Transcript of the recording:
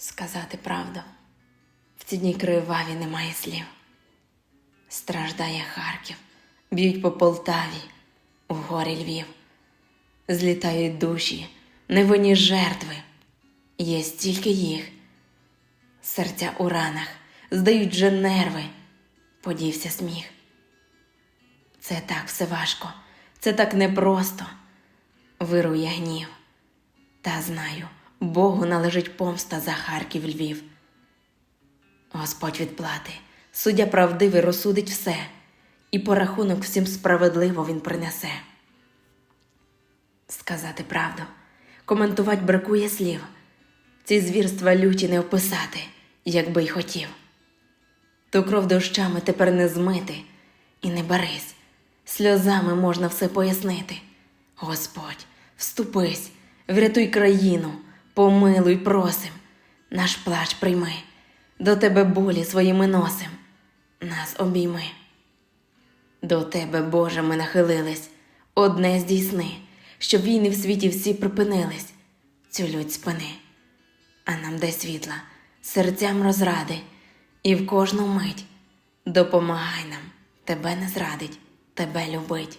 сказати правду. В ці дні криваві немає слів. Страждає Харків, б'ють по Полтаві, у горі Львів. Злітають душі, невинні жертви. Є стільки їх. Серця у ранах здають же нерви, подівся сміх. Це так все важко, це так непросто. Вирує гнів. Та знаю, Богу належить помста за Харків Львів. Господь відплати, суддя правдивий розсудить все, і порахунок всім справедливо він принесе. Сказати правду, коментувати бракує слів. Ці звірства люті не вписати, якби й хотів. Ту кров дощами тепер не змити, і не барись, сльозами можна все пояснити. Господь, вступись, врятуй країну, помилуй, просим, наш плач прийми, до тебе болі своїми носим, нас обійми. До тебе, Боже, ми нахилились, одне здійсни, щоб війни в світі всі припинились, цю лють спини, а нам дай світла, серцям розради, і в кожну мить допомагай нам, тебе не зрадить, тебе любить.